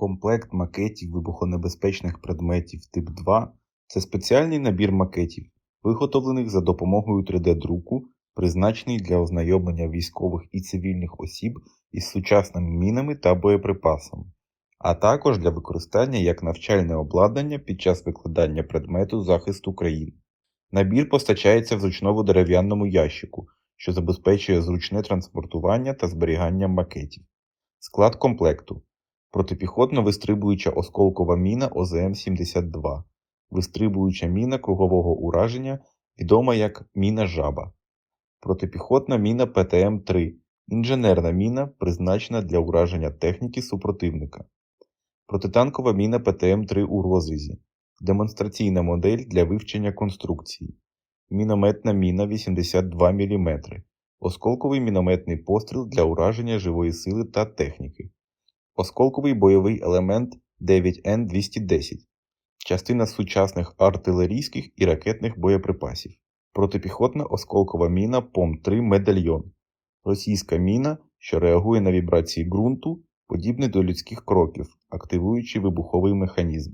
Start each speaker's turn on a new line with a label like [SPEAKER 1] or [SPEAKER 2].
[SPEAKER 1] Комплект макетів вибухонебезпечних предметів тип 2 це спеціальний набір макетів, виготовлених за допомогою 3D-друку, призначений для ознайомлення військових і цивільних осіб із сучасними мінами та боєприпасами, а також для використання як навчальне обладнання під час викладання предмету захисту країни. Набір постачається в зручному дерев'яному ящику, що забезпечує зручне транспортування та зберігання макетів. Склад комплекту протипіхотно вистрибуюча осколкова міна ОЗМ-72, вистрибуюча міна кругового ураження, відома як міна жаба, протипіхотна міна ПТМ-3, інженерна міна, призначена для ураження техніки супротивника, протитанкова міна ПТМ-3 у розрізі, демонстраційна модель для вивчення конструкції, мінометна міна 82 мм, осколковий мінометний постріл для ураження живої сили та техніки. Осколковий бойовий елемент 9Н210, частина сучасних артилерійських і ракетних боєприпасів, протипіхотна осколкова міна ПОМ-3 Медальйон, російська міна, що реагує на вібрації ґрунту, подібне до людських кроків, активуючи вибуховий механізм.